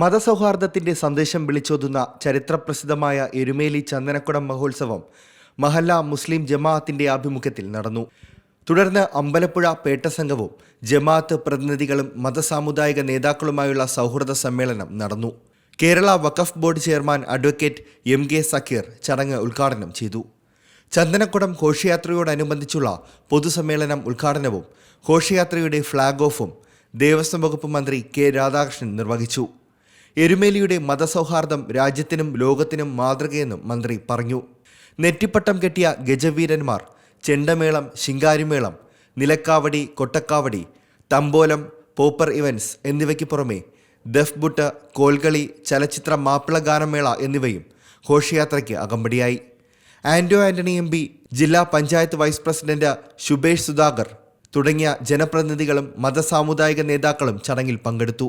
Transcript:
മതസൗഹാർദ്ദത്തിന്റെ സന്ദേശം വിളിച്ചോതുന്ന ചരിത്രപ്രസിദ്ധമായ എരുമേലി ചന്ദനക്കുടം മഹോത്സവം മഹല്ല മുസ്ലിം ജമാഅത്തിന്റെ ആഭിമുഖ്യത്തിൽ നടന്നു. തുടർന്ന് അമ്പലപ്പുഴ പേട്ട സംഘവും ജമാഅത്ത് പ്രതിനിധികളും മതസാമുദായിക നേതാക്കളുമായുള്ള സൗഹൃദ സമ്മേളനം നടന്നു. Kerala Waqf board chairman advocate M K Zakir ചടങ്ങ് ഉദ്ഘാടനം ചെയ്തു. ചന്ദനക്കുടം ഘോഷയാത്രയോടനുബന്ധിച്ചുള്ള പൊതുസമ്മേളനം ഉദ്ഘാടനവും ഘോഷയാത്രയുടെ ഫ്ളാഗ് ഓഫും ദേവസ്വം വകുപ്പ് മന്ത്രി കെ രാധാകൃഷ്ണൻ നിർവഹിച്ചു. എരുമേലിയുടെ മതസൗഹാർദ്ദം രാജ്യത്തിനും ലോകത്തിനും മാതൃകയെന്നും മന്ത്രി പറഞ്ഞു. നെറ്റിപ്പട്ടം കെട്ടിയ ഗജവീരന്മാർ ചെണ്ടമേളം ശിങ്കാരിമേളം നിലക്കാവടി കൊട്ടക്കാവടി തമ്പോലം പോപ്പർ ഇവൻസ് എന്നിവയ്ക്ക് പുറമെ ദഫ്ബുട്ട് കോൽകളി ചലച്ചിത്ര മാപ്പിള ഗാനമേള എന്നിവയും ഘോഷയാത്രയ്ക്ക് അകമ്പടിയായി. ആന്റോ ആന്റണി എം പി ജില്ലാ പഞ്ചായത്ത് വൈസ് പ്രസിഡന്റ് ശുഭേഷ് സുധാകർ തുടങ്ങിയ ജനപ്രതിനിധികളും മതസാമുദായിക നേതാക്കളും ചടങ്ങിൽ പങ്കെടുത്തു.